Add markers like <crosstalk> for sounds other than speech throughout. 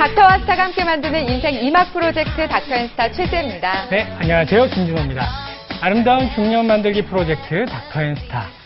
닥터와 스타가 함께 만드는 인생 이막 프로젝트 닥터앤스타 최재입니다. 네, 안녕하세요. 김진호입니다. 아름다운 중년 만들기 프로젝트 닥터앤스타.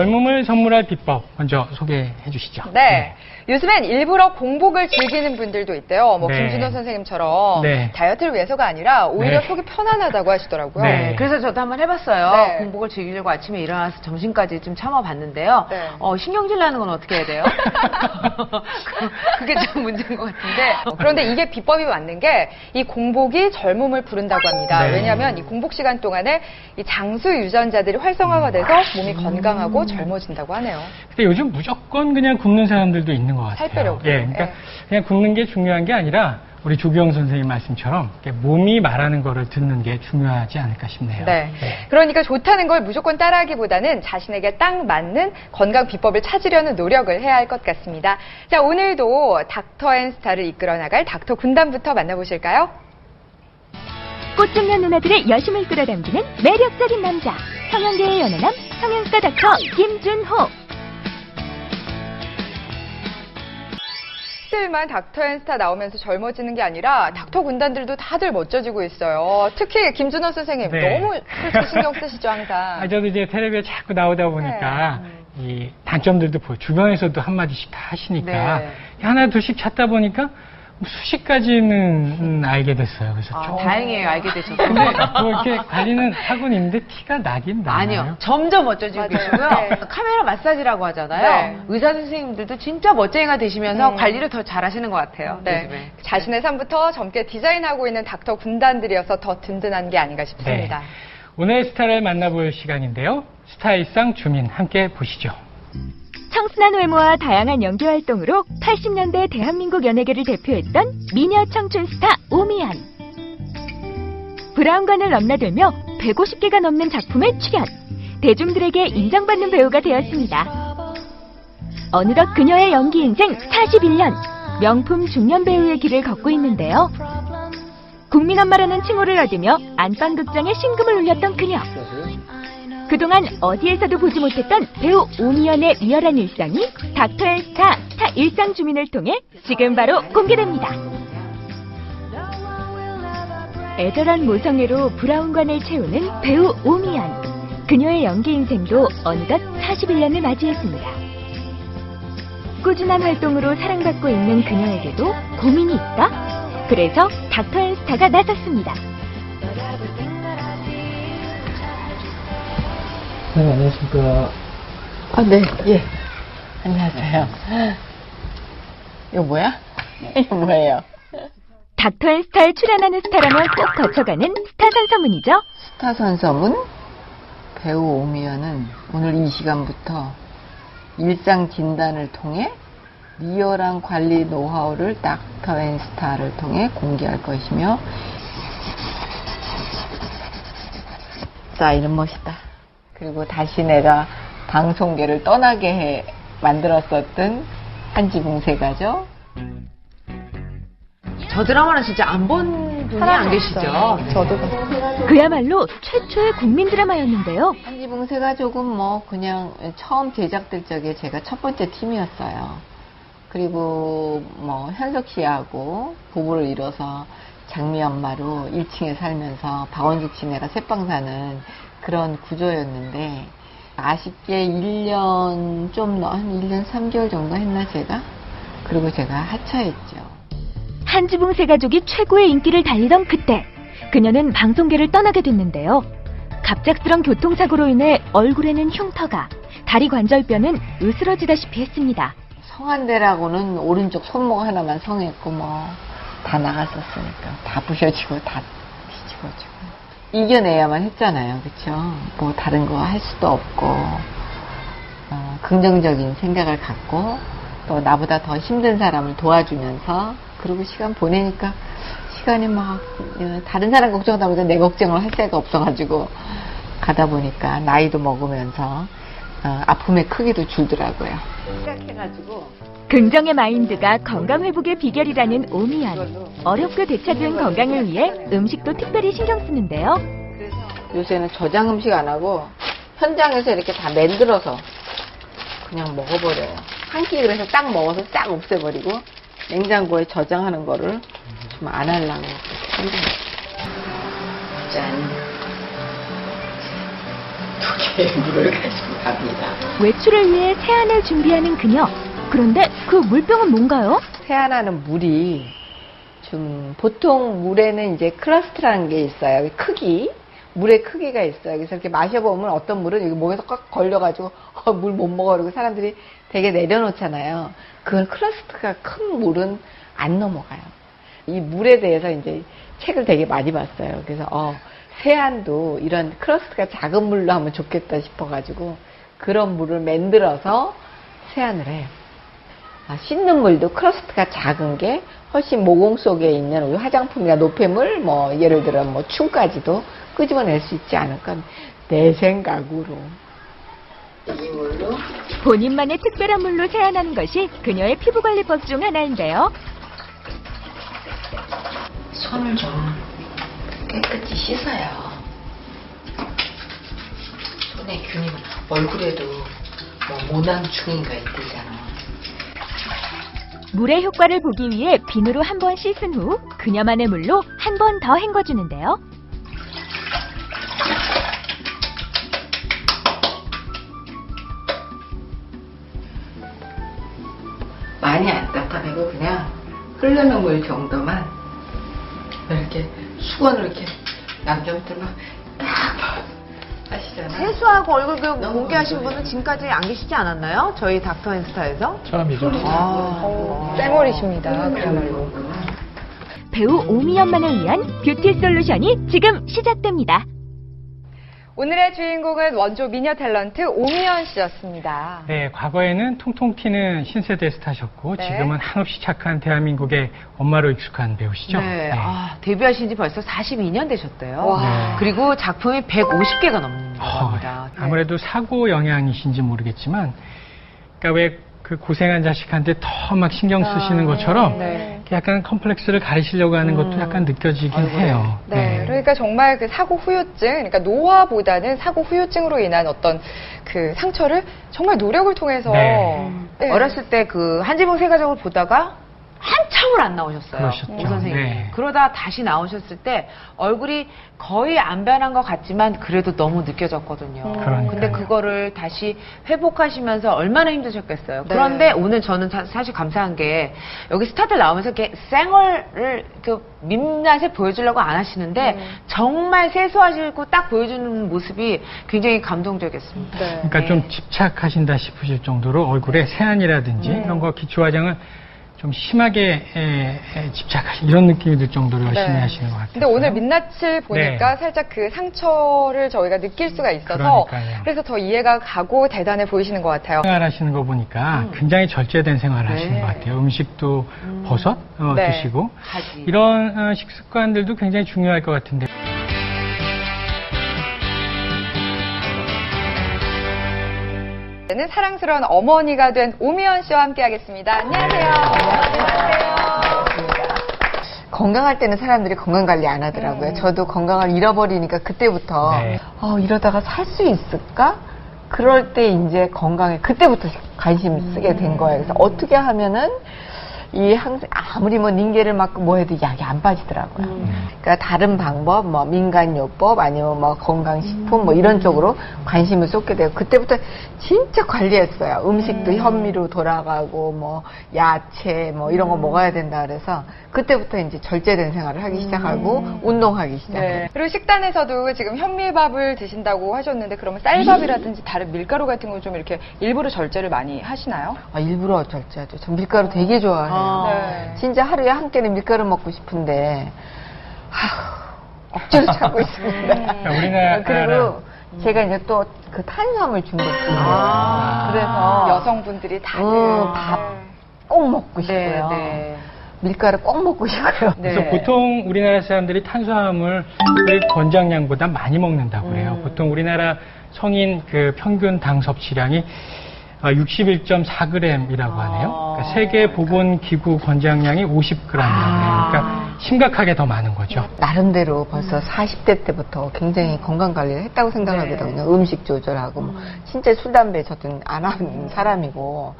젊음을 선물할 비법 먼저 소개해 주시죠. 네. 요즘엔 일부러 공복을 즐기는 분들도 있대요. 뭐 네. 김준호 선생님처럼 네. 다이어트를 위해서가 아니라 오히려 네. 속이 편안하다고 하시더라고요. 네. 네, 그래서 저도 한번 해봤어요. 네. 공복을 즐기려고 아침에 일어나서 점심까지 좀 참아봤는데요. 네. 어, 신경질 나는 건 어떻게 해야 돼요? 그- <laughs> <laughs> 그게 좀 문제인 것 같은데. 어, 그런데 이게 비법이 맞는 게 이 공복이 젊음을 부른다고 합니다. 네. 왜냐하면 이 공복 시간 동안에 이 장수 유전자들이 활성화가 돼서 몸이 음. 건강하고 젊어진다고 하네요. 근데 요즘 무조건 그냥 굶는 사람들도 있는 것 같아요. 살 빼려고. 예, 그러니까 예. 그냥 굶는 게 중요한 게 아니라 우리 주기영 선생님 말씀처럼 몸이 말하는 거를 듣는 게 중요하지 않을까 싶네요. 네. 네. 그러니까 좋다는 걸 무조건 따라하기보다는 자신에게 딱 맞는 건강 비법을 찾으려는 노력을 해야 할 것 같습니다. 자, 오늘도 닥터 앤 스타를 이끌어 나갈 닥터 군단부터 만나보실까요? 꽃중년 누나들의 여심을 끌어당기는 매력적인 남자 성형계의 연하남 성형스타 닥터 김준호 들만 닥터 앤 스타 나오면서 젊어지는 게 아니라 닥터 군단들도 다들 멋져지고 있어요. 특히 김준호 선생님 네. 너무 솔직히 신경 쓰시죠 항상. <laughs> 아, 저도 이제 텔레비에 자꾸 나오다 보니까 네. 이 단점들도 보여. 주변에서도 한마디씩 다 하시니까 네. 하나 둘씩 찾다 보니까 뭐 수십 가지는 음, 알게 됐어요. 그래서 아, 좀 다행이에요, 알게 되셔서. 근데 뭐 이렇게 관리는 하고 있는데 티가 나긴 나요. 아니요. 점점 멋져지고. 계시고요. 네. 카메라 마사지라고 하잖아요. 네. 의사 선생님들도 진짜 멋쟁이가 되시면서 음. 관리를 더 잘하시는 것 같아요. 네. 요즘에. 자신의 삶부터 젊게 디자인하고 있는 닥터 군단들이어서 더 든든한 게 아닌가 싶습니다. 네. 오늘 스타를 만나볼 시간인데요. 스타 일상 주민 함께 보시죠. 청순한 외모와 다양한 연기 활동으로 80년대 대한민국 연예계를 대표했던 미녀 청춘 스타 오미안. 브라운관을 넘나들며 150개가 넘는 작품에 출연. 대중들에게 인정받는 배우가 되었습니다. 어느덧 그녀의 연기 인생 41년. 명품 중년 배우의 길을 걷고 있는데요. 국민 엄마라는 칭호를 얻으며 안방극장에 신금을 울렸던 그녀 그동안 어디에서도 보지 못했던 배우 오미연의 리얼한 일상이 닥터 앤 스타 스타 일상 주민을 통해 지금 바로 공개됩니다. 애절한 모성애로 브라운관을 채우는 배우 오미연. 그녀의 연기 인생도 어느덧 41년을 맞이했습니다. 꾸준한 활동으로 사랑받고 있는 그녀에게도 고민이 있다? 그래서 닥터 앤 스타가 나섰습니다. 네, 안녕하십니까. 아, 네, 예. 안녕하세요. 이거 뭐야? <laughs> 이거 뭐예요? 닥터 앤 스타에 출연하는 스타라면 꼭 거쳐가는 스타 선서문이죠. 스타 선서문 배우 오미연은 오늘 이 시간부터 일상 진단을 통해 리얼한 관리 노하우를 닥터 앤 스타를 통해 공개할 것이며 자 이름 멋있다 그리고 다시 내가 방송계를 떠나게 해 만들었었던 한지붕세가죠 저 드라마는 진짜 안 본 분이 안 계시죠? 저도 그야말로 최초의 국민 드라마였는데요. 한지붕세가 조금 뭐 그냥 처음 제작될 적에 제가 첫 번째 팀이었어요. 그리고 뭐 현석 씨하고 부부를 이뤄서 장미 엄마로 1층에 살면서 박원숙 씨 내가 새빵 사는 그런 구조였는데 아쉽게 1년 좀 한 1년 3개월 정도 했나 제가? 그리고 제가 하차했죠. 한지붕 세 가족이 최고의 인기를 달리던 그때 그녀는 방송계를 떠나게 됐는데요. 갑작스런 교통사고로 인해 얼굴에는 흉터가, 다리 관절뼈는 으스러지다시피 했습니다. 성한대라고는 오른쪽 손목 하나만 성했고 뭐 다 나갔었으니까. 다 부셔지고 다 뒤집어지고. 이겨내야만 했잖아요. 그쵸? 뭐 다른 거 할 수도 없고. 어, 긍정적인 생각을 갖고 또 나보다 더 힘든 사람을 도와주면서 그러고 시간 보내니까 시간이 막 어, 다른 사람 걱정하다 보니까 내 걱정을 할 새가 없어가지고 가다 보니까 나이도 먹으면서 어, 아픔의 크기도 줄더라고요. 생각해가지고 긍정의 마인드가 건강 회복의 비결이라는 오미안. 어렵게 되찾은 건강을 위해 음식도 특별히 신경 쓰는데요. 요새는 저장 음식 안 하고 현장에서 이렇게 다 만들어서 그냥 먹어버려요. 한 끼 그래서 딱 먹어서 싹 없애버리고 냉장고에 저장하는 거를 좀 안 하려고 생각. 짠. 두 개의 물을 가지고 갑니다. 외출을 위해 세안을 준비하는 그녀. 그런데 그 물병은 뭔가요? 세안하는 물이 좀 보통 물에는 이제 클러스트라는 게 있어요. 크기. 물의 크기가 있어요. 그래서 이렇게 마셔보면 어떤 물은 여기 목에서 꽉 걸려가지고 <laughs> 어, 물못 먹어 그러고 사람들이 되게 내려놓잖아요. 그건 클러스트가 큰 물은 안 넘어가요. 이 물에 대해서 이제 책을 되게 많이 봤어요. 그래서 어, 세안도 이런 크러스트가 작은 물로 하면 좋겠다 싶어가지고 그런 물을 만들어서 세안을 해요. 아, 씻는 물도 크러스트가 작은 게 훨씬 모공 속에 있는 우리 화장품이나 노폐물, 뭐 예를 들어 뭐 충까지도 끄집어낼 수 있지 않을까 내 생각으로 이 물로 본인만의 특별한 물로 세안하는 것이 그녀의 피부 관리법 중 하나인데요. 손을 좀 깨끗이 씻어요. 손에 균이 얼굴에도 뭐 모낭충인가 있대잖아. 물의 효과를 보기 위해 비누로 한 번 씻은 후 그녀만의 물로 한 번 더 헹궈주는데요. 많이 안 닦아내고 그냥 흐르는 물 정도만 이렇게 수건으로 이렇게 막딱 하시잖아요. 세수하고 얼굴 교육 너무 공개하신. 분은 지금까지 안 계시지 않았나요? 저희 닥터 앤스타에서? 처음이죠. 아, 쌩얼이십니다. 그야말로. 배우 오미연만을 위한 뷰티 솔루션이 지금 시작됩니다. 오늘의 주인공은 원조 미녀 탤런트 오미연 씨였습니다. 네, 과거에는 통통 튀는 신세대 스타셨고 네. 지금은 한없이 착한 대한민국의 엄마로 익숙한 배우시죠. 네. 아, 데뷔하신 지 벌써 42년 되셨대요. 와. 네. 그리고 작품이 150개가 넘는 어, 겁니다. 네. 아무래도 사고 영향이신지 모르겠지만, 그러니까 왜 그 고생한 자식한테 더 막 신경 쓰시는 것처럼 네. 약간 컴플렉스를 가리시려고 하는 것도 음. 약간 느껴지긴 얼굴에. 해요. 네, 그러니까 정말 그 사고 후유증, 그러니까 노화보다는 사고 후유증으로 인한 어떤 그 상처를 정말 노력을 통해서 네. 네. 어렸을 때 그 한지붕 세 가족을 보다가 한참을 안 나오셨어요. 그러셨죠. 오 선생님. 네. 그러다 다시 나오셨을 때 얼굴이 거의 안 변한 것 같지만 그래도 너무 느껴졌거든요. 그러니까요. 근데 그거를 다시 회복하시면서 얼마나 힘드셨겠어요. 네. 그런데 오늘 저는 사- 사실 감사한 게 여기 스타들 나오면서 이렇게 쌩얼을 그 민낯에 보여주려고 안 하시는데 네. 정말 세수하시고 딱 보여주는 모습이 굉장히 감동적이었습니다. 네. 그러니까 좀 집착하신다 싶으실 정도로 얼굴에 세안이라든지 음. 이런 거 기초 화장을 좀 심하게 에, 에, 집착하시 이런 느낌이 들 정도로 열심히 네. 하시는 것 같아요. 근데 오늘 민낯을 보니까 네. 살짝 그 상처를 저희가 느낄 수가 있어서 그러니까요. 그래서 더 이해가 가고 대단해 보이시는 것 같아요. 생활하시는 거 보니까 굉장히 절제된 생활을 하시는 네. 것 같아요. 음식도 버섯 어, 네. 드시고 가지. 이런 어, 식습관들도 굉장히 중요할 것 같은데. 는 사랑스러운 어머니가 된 오미연 씨와 함께하겠습니다. 안녕하세요. 안녕하세요. 건강할 때는 사람들이 건강 관리 안 하더라고요. 저도 건강을 잃어버리니까 그때부터 네. 어, 이러다가 살 수 있을까? 그럴 때 이제 건강에 그때부터 관심 쓰게 된 거예요. 그래서 어떻게 하면은 이 항상 아무리 뭐 닌게를 맞고 뭐 해도 약이 안 빠지더라고요. 그러니까 다른 방법, 뭐 민간요법 아니면 뭐 건강식품 뭐 이런 쪽으로 관심을 쏟게 되고 그때부터 진짜 관리했어요. 음식도 현미로 돌아가고 뭐 야채 뭐 이런 거 먹어야 된다 그래서 그때부터 이제 절제된 생활을 하기 시작하고 운동하기 시작해요. 네. 그리고 식단에서도 지금 현미밥을 드신다고 하셨는데 그러면 쌀밥이라든지 다른 밀가루 같은 거 좀 이렇게 일부러 절제를 많이 하시나요? 아, 일부러 절제하죠. 전 밀가루 되게 좋아해요. 아. 네. 진짜 하루에 한 끼는 밀가루 먹고 싶은데 아휴, 억지로 참고 있습니다. 그러니까 우리나라 그리고 제가 이제 또 그 탄수화물 중독이에요. 아. 그래서 여성분들이 다들 음, 밥꼭 먹고 네, 싶고요. 네. 밀가루 꼭 먹고 싶고요. 그래서 네. 보통 우리나라 사람들이 탄수화물을 권장량보다 많이 먹는다고 그래요. 음. 보통 우리나라 성인 그 평균 당 섭취량이 61.4g이라고 하네요. 아. 그러니까 세계 보건 기구 권장량이 50g이라고 해요. 그러니까 심각하게 더 많은 거죠. 나름대로 벌써 40대 때부터 굉장히 건강 관리를 했다고 생각하거든요. 음식 조절하고 뭐 진짜 술 담배 저든 안 하는 사람이고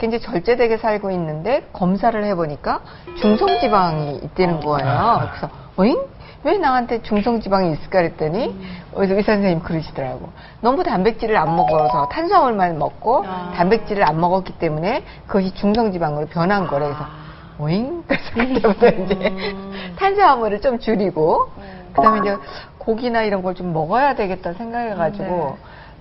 굉장히 절제되게 살고 있는데 검사를 해보니까 중성지방이 있다는 거예요. 그래서 어잉? 왜 나한테 중성지방이 있을까 그랬더니 의사 선생님 그러시더라고. 너무 단백질을 안 먹어서 탄수화물만 먹고 단백질을 안 먹었기 때문에 그것이 중성지방으로 변한 거래. 그래서 오잉? <laughs> 그래서 그때부터 이제 탄수화물을 좀 줄이고 그다음에 이제 고기나 이런 걸 좀 먹어야 되겠다 생각해가지고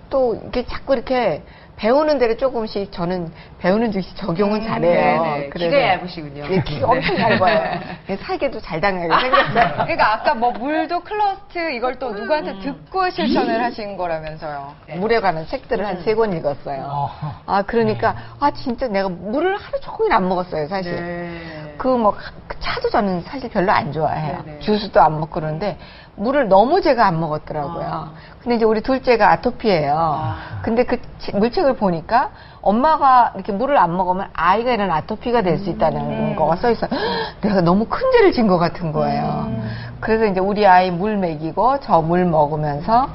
또 이렇게 자꾸 이렇게 배우는 대로 조금씩 저는 배우는 즉시 적용은 잘해요. 네네. 그래서 키가 얇으시군요. 예, 키가 엄청 얇아요. 살기도 잘 당하게 생겼어요. <laughs> 그러니까 아까 뭐 물도 클러스트 이걸 또 누구한테 듣고 실천을 하신 거라면서요. 물에 관한 책들을 한 세 권 읽었어요. 어. 아 그러니까 아 진짜 내가 물을 하루 종일 안 먹었어요 사실. 네. 그뭐 차도 저는 사실 별로 안 좋아해요. 네네. 주스도 안 먹고 그러는데 물을 너무 제가 안 먹었더라고요. 아. 근데 이제 우리 둘째가 아토피예요. 근데 그 치- 물책을 보니까 엄마가 이렇게 물을 안 먹으면 아이가 이런 아토피가 될 수 있다는 음. 거가 써 있어요. <gasps> 내가 너무 큰 죄를 진 것 같은 거예요. 음. 그래서 이제 우리 아이 물 먹이고 저 물 먹으면서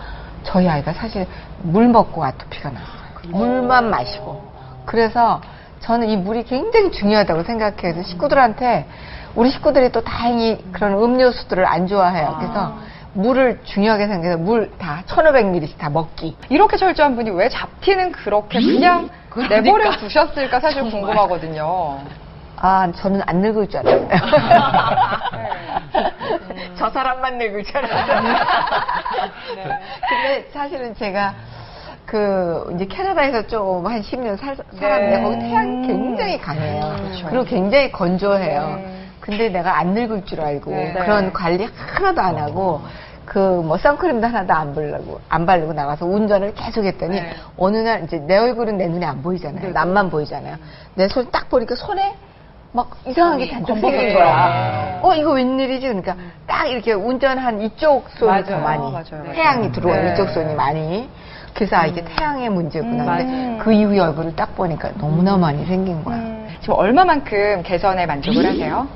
저희 아이가 사실 물 먹고 아토피가 났어요. 물만 마시고. 그래서 저는 이 물이 굉장히 중요하다고 생각해서 식구들한테 우리 식구들이 또 다행히 그런 음료수들을 안 좋아해요. 그래서 물을 중요하게 생각해서 물 다 1500ml씩 다 먹기. 이렇게 철저한 분이 왜 잡티는 그렇게 그냥 내버려 두셨을까 사실 궁금하거든요. 아, 저는 안 늙을 줄 알았어요. 네. <laughs> 저 사람만 늙을 줄 알았어요. <laughs> 네. 근데 사실은 제가 그 이제 캐나다에서 좀 한 10년 살, 살았는데 네. 거기 태양이 굉장히 강해요. 그렇죠. 그리고 굉장히 건조해요. 네. 근데 내가 안 늙을 줄 알고 네. 그런 관리 하나도 안 하고 그 뭐 선크림도 하나도 안 바르고 안 바르고 나가서 운전을 계속 했더니 네. 어느 날 이제 내 얼굴은 내 눈에 안 보이잖아요. 남만 보이잖아요. 내 손 딱 보니까 손에 막 이상한 게 잔뜩 생긴 검버섯이. 거야. 어 이거 웬일이지? 그러니까 딱 이렇게 운전한 이쪽 손이 더 맞아요. 많이 맞아요. 태양이 들어온 네. 이쪽 손이 많이. 그래서 아 이게 태양의 문제구나. 음, 근데. 그 이후에 얼굴을 딱 보니까 너무나 많이 생긴 거야. 음, 지금 얼마만큼 개선에 만족을 하세요?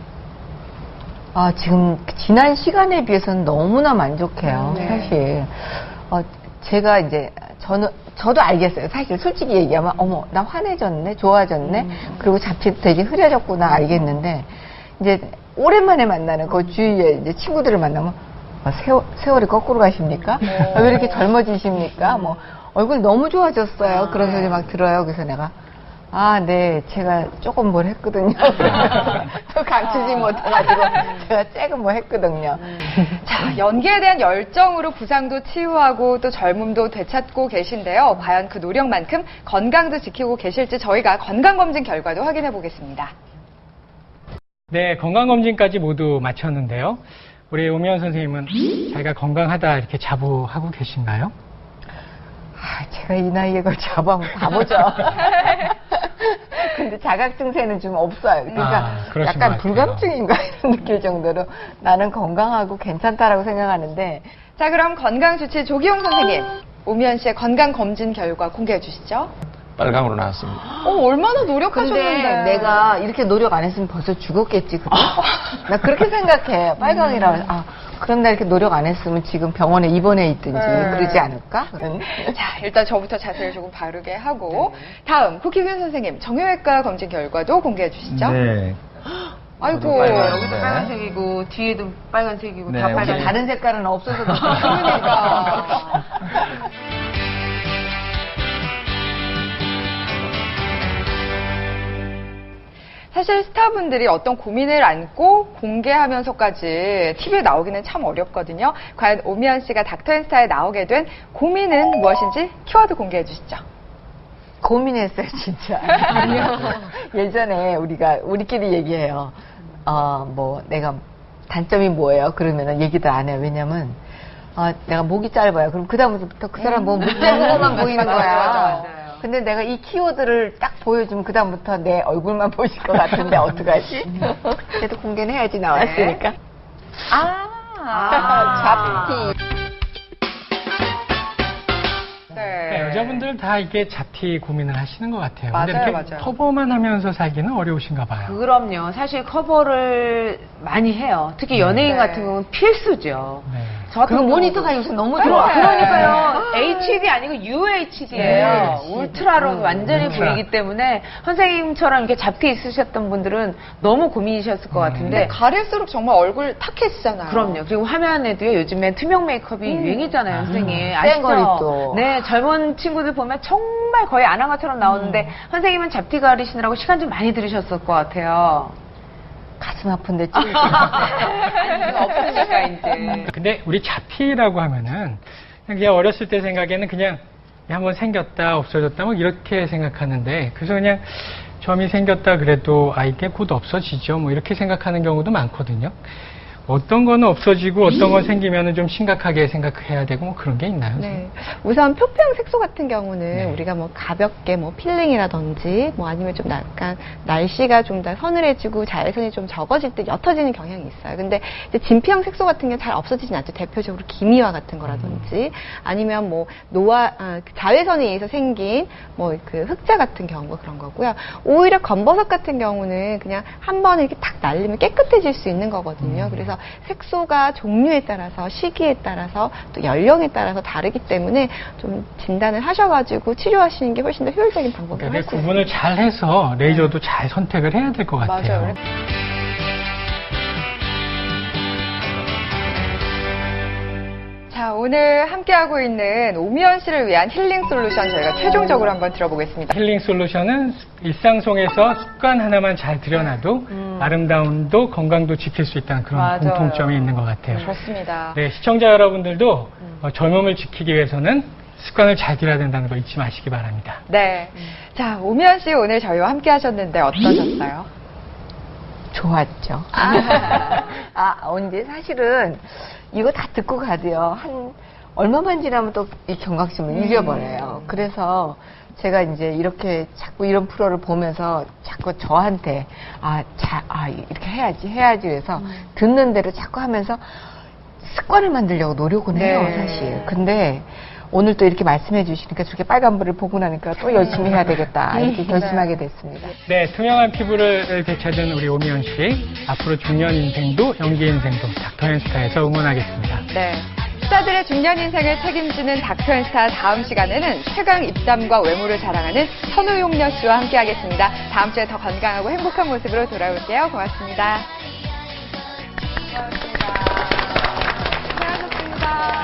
아, 지금 지난 시간에 비해서는 너무나 만족해요, 네. 사실. 어, 제가 이제, 저는, 저도 알겠어요. 사실 솔직히 얘기하면, 어머, 나 환해졌네, 좋아졌네, 그리고 잡티 되게 흐려졌구나 알겠는데, 이제, 오랜만에 만나는 그 주위에 이제 친구들을 만나면, 아, 세월, 세월이 거꾸로 가십니까? 아, 왜 이렇게 젊어지십니까? 뭐, 얼굴 너무 좋아졌어요. 그런 소리 막 들어요. 그래서 내가, 아, 네, 제가 조금 뭘 했거든요. <laughs> 또 감추지 못해가지고 제가 조금 뭐 했거든요. 자, 연기에 대한 열정으로 부상도 치유하고 또 젊음도 되찾고 계신데요. 과연 그 노력만큼 건강도 지키고 계실지 저희가 건강검진 결과도 확인해 보겠습니다. 네, 건강검진까지 모두 마쳤는데요. 우리 오미연 선생님은 자기가 건강하다 이렇게 자부하고 계신가요? 아, 제가 이 나이에 그걸 잡아하면 바보죠. <laughs> 근데 자각 증세는 좀 없어요. 그러니까 아, 약간. 불감증인가 이런 느낄 정도로 나는 건강하고 괜찮다라고 생각하는데 자, 그럼 건강주치 조기용 선생님, 오미연 씨의 건강 검진 결과 공개해 주시죠. 빨강으로 나왔습니다. 어, 얼마나 노력하셨는데. 근데 내가 이렇게 노력 안 했으면 벌써 죽었겠지, 그래? <laughs> 나 그렇게 생각해. 빨강이라고 해서, 아, 그럼 나 이렇게 노력 안 했으면 지금 병원에 입원해 있든지 네. 그러지 않을까? 그런. <laughs> 자, 일단 저부터 자세를 조금 바르게 하고 다음 국희균 선생님 정형외과 검진 결과도 공개해 주시죠. 네. <gasps> 아이고. 여기도 네. 빨간색이고 뒤에도 빨간색이고 네, 다 빨간. 다른 색깔은 없어서 <laughs> 그러니까. <laughs> 사실 스타분들이 어떤 고민을 안고 공개하면서까지 TV에 나오기는 참 어렵거든요. 과연 오미연 씨가 닥터앤스타에 나오게 된 고민은 무엇인지 키워드 공개해 주시죠. 고민했어요, 진짜. <laughs> 예전에 우리가, 우리끼리 얘기해요. 어, 뭐, 내가 단점이 뭐예요? 그러면은 얘기도 안 해요. 왜냐면, 어, 내가 목이 짧아요. 그럼 그다음부터 그 사람 보면 목 짧은 것만 보이는 <laughs> 거야. 맞아요. 근데 내가 이 키워드를 딱 보여주면 그다음부터 내 얼굴만 <laughs> 보실 것 같은데 어떡하지? 그래도 공개는 해야지 나왔으니까. 아, 잡티. 네. 네, 여자분들 다 이게 잡티 고민을 하시는 것 같아요. 맞아요, 근데 이렇게 맞아요. 커버만 하면서 살기는 어려우신가 봐요. 그럼요. 사실 커버를 많이 해요. 특히 연예인 네. 같은 경우는 필수죠. 네. 저 같은 그 경우 모니터가 요새 너무. 좋아. 그러니까요. HD 아니고 UHD예요. 네. 울트라로 완전히. 보이기 때문에 선생님처럼 이렇게 잡티 있으셨던 분들은 너무 고민이셨을 것 근데 같은데 가릴수록 정말 얼굴 탁해지잖아요. 그럼요. 그리고 화면에도요, 요즘에 투명 메이크업이 유행이잖아요, 선생님. 아시죠? 쌩얼이 또. 네, 젊은 친구들 보면 정말 거의 안한 것처럼 나오는데, 선생님은 잡티 가리시느라고 시간 좀 많이 들으셨을 것 같아요. 가슴 아픈데 찔 <laughs> 없으니까, 이제. 근데 우리 잡티라고 하면은 그냥 어렸을 때 생각에는 그냥 한번 생겼다 없어졌다 뭐 이렇게 생각하는데 그래서 그냥 점이 생겼다 그래도 아 이게 곧 없어지죠 뭐 이렇게 생각하는 경우도 많거든요. 어떤 거는 없어지고 어떤 건 생기면은 좀 심각하게 생각해야 되고 뭐 그런 게 있나요? 네. 우선 표피형 색소 같은 경우는 네. 우리가 뭐 가볍게 뭐 필링이라든지 뭐 아니면 좀 약간 날씨가 좀 더 서늘해지고 자외선이 좀 적어질 때 옅어지는 경향이 있어요. 근데 진피형 색소 같은 경우는 잘 없어지진 않죠. 대표적으로 기미화 같은 거라든지 아니면 뭐 노화, 아, 그 자외선에 의해서 생긴 뭐 그 흑자 같은 경우 그런 거고요. 오히려 검버섯 같은 경우는 그냥 한 번에 이렇게 탁 날리면 깨끗해질 수 있는 거거든요. 그래서 색소가 종류에 따라서 시기에 따라서 또 연령에 따라서 다르기 때문에 좀 진단을 하셔가지고 치료하시는 게 훨씬 더 효율적인 방법이라고 그러니까 할수 있어요. 구분을 잘 해서 레이저도 잘 선택을 해야 될 것 같아요. 맞아요. 오늘 함께하고 있는 오미연 씨를 위한 힐링 솔루션 저희가 최종적으로 한번 들어보겠습니다. 힐링 솔루션은 일상 속에서 습관 하나만 잘 들여놔도 아름다움도 건강도 지킬 수 있다는 그런 맞아요. 공통점이 있는 것 같아요. 좋습니다. 네, 시청자 여러분들도 어, 젊음을 지키기 위해서는 습관을 잘 들여야 된다는 거 잊지 마시기 바랍니다. 네. 자, 오미연 씨 오늘 저희와 함께 하셨는데 어떠셨어요? 좋았죠. <laughs> 아, 언제 사실은 이거 다 듣고 가도요. 한 얼마만 지나면 또 이 경각심을 잃어버려요. 그래서 제가 이제 이렇게 자꾸 이런 프로를 보면서 자꾸 저한테 아, 자, 아 이렇게 해야지 해야지 그래서 듣는 대로 자꾸 하면서 습관을 만들려고 노력은 해요, 네. 사실. 근데 오늘 또 이렇게 말씀해 주시니까 저렇게 빨간불을 보고 나니까 또 열심히 해야 되겠다 음. 이렇게 네. 결심하게 됐습니다. 네, 투명한 피부를 되찾은 우리 오미연 씨 앞으로 중년 인생도 연기 인생도 닥터앤스타에서 응원하겠습니다. 네. 스타들의 중년 인생을 책임지는 닥터앤스타 다음 시간에는 최강 입담과 외모를 자랑하는 선우용녀 씨와 함께하겠습니다. 다음 주에 더 건강하고 행복한 모습으로 돌아올게요. 고맙습니다. 고맙습니다. 고맙습니다.